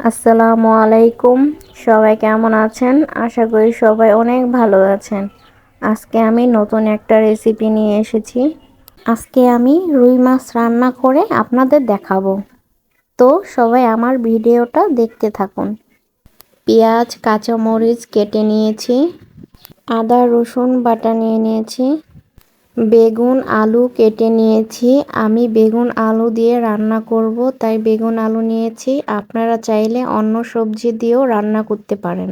আসসালামু আলাইকুম। সবাই কেমন আছেন? আশা করি সবাই অনেক ভালো আছেন। আজকে আমি নতুন একটা রেসিপি নিয়ে এসেছি। আজকে আমি রুই মাছ রান্না করে আপনাদের দেখাবো। তো সবাই আমার ভিডিওটা দেখতে থাকুন। পেঁয়াজ, কাঁচামরিচ কেটে নিয়েছি। আদা, রসুন বাটা নিয়ে নিয়েছি। বেগুন আলু কেটে নিয়েছি। আমি বেগুন আলু দিয়ে রান্না করব, তাই বেগুন আলু নিয়েছি। আপনারা চাইলে অন্য সবজি দিয়েও রান্না করতে পারেন।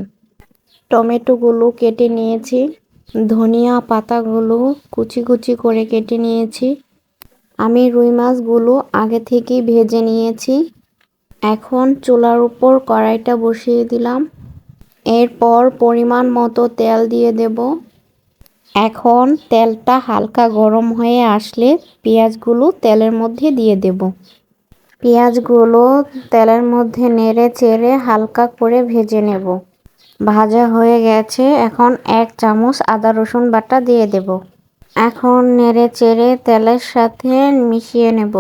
টমেটোগুলো কেটে নিয়েছি, ধনিয়া পাতাগুলো কুচি কুচি করে কেটে নিয়েছি। আমি রুই মাছগুলো আগে থেকেই ভেজে নিয়েছি। এখন চুলার উপর কড়াইটা বসিয়ে দিলাম। এরপর পরিমাণ মতো তেল দিয়ে দেবো। এখন তেলটা হালকা গরম হয়ে আসলে পেঁয়াজগুলো তেলের মধ্যে দিয়ে দেব। পেঁয়াজগুলো তেলের মধ্যে নেড়ে চেড়ে হালকা করে ভেজে নেব। ভাজা হয়ে গেছে, এখন এক চামচ আদা রসুন বাটা দিয়ে দেব। এখন নেড়ে চেড়ে তেলের সাথে মিশিয়ে নেব।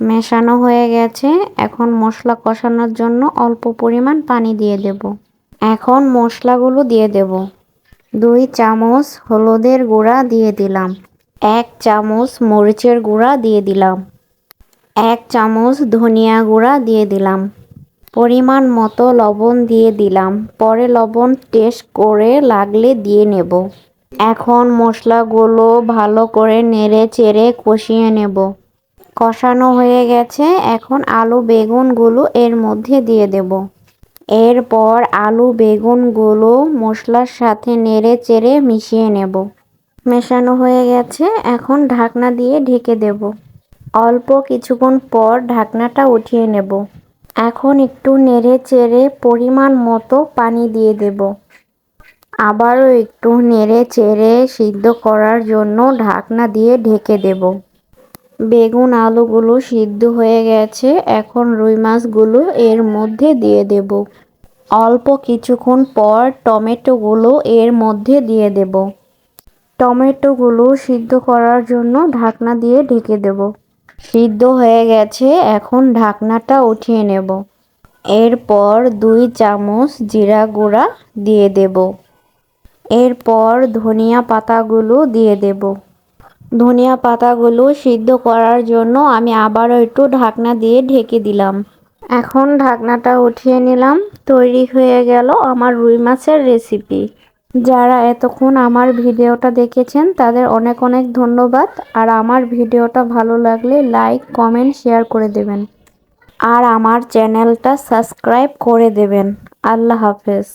মেশানো হয়ে গেছে, এখন মশলা কষানোর জন্য অল্প পরিমাণ পানি দিয়ে দেব। এখন মশলাগুলো দিয়ে দেব। দুই চামচ হলুদের গুঁড়া দিয়ে দিলাম। এক চামচ মরিচের গুঁড়া দিয়ে দিলাম। এক চামচ ধনিয়া গুঁড়া দিয়ে দিলাম। পরিমাণ মতো লবণ দিয়ে দিলাম। পরে লবণ টেস্ট করে লাগলে দিয়ে নেব। এখন মশলাগুলো ভালো করে নেড়ে চেড়ে কষিয়ে নেব। কষানো হয়ে গেছে। এখন আলু বেগুনগুলো এর মধ্যে দিয়ে দেব। এরপর আলু বেগুনগুলো মশলার সাথে নেড়ে চেড়ে মিশিয়ে নেব। মেশানো হয়ে গেছে, এখন ঢাকনা দিয়ে ঢেকে দেব। অল্প কিছুক্ষণ পর ঢাকনাটা উঠিয়ে নেব। এখন একটু নেড়ে চেড়ে পরিমাণ মতো পানি দিয়ে দেব। আবারও একটু নেড়ে চেড়ে সিদ্ধ করার জন্য ঢাকনা দিয়ে ঢেকে দেব। বেগুন আলুগুলো সিদ্ধ হয়ে গেছে, এখন রুই মাছগুলো এর মধ্যে দিয়ে দেব। অল্প কিছুক্ষণ পর টমেটোগুলো এর মধ্যে দিয়ে দেব। টমেটোগুলো সিদ্ধ করার জন্য ঢাকনা দিয়ে ঢেকে দেব। সিদ্ধ হয়ে গেছে, এখন ঢাকনাটা উঠিয়ে নেব। এরপর দুই চামচ জিরা গুঁড়া দিয়ে দেব। এরপর ধনিয়া পাতাগুলো দিয়ে দেব। ধনিয়া পাতাগুলো সিদ্ধ করার জন্য আমি আবারও একটু ঢাকনা দিয়ে ঢেকে দিলাম। এখন ঢাকনাটা উঠিয়ে নিলাম। তৈরি হয়ে গেল আমার রুই মাছের রেসিপি। যারা এতক্ষণ আমার ভিডিওটা দেখেছেন, তাদের অনেক অনেক ধন্যবাদ। আর আমার ভিডিওটা ভালো লাগলে লাইক, কমেন্ট, শেয়ার করে দেবেন। আর আমার চ্যানেলটা সাবস্ক্রাইব করে দেবেন। আল্লাহ হাফেজ।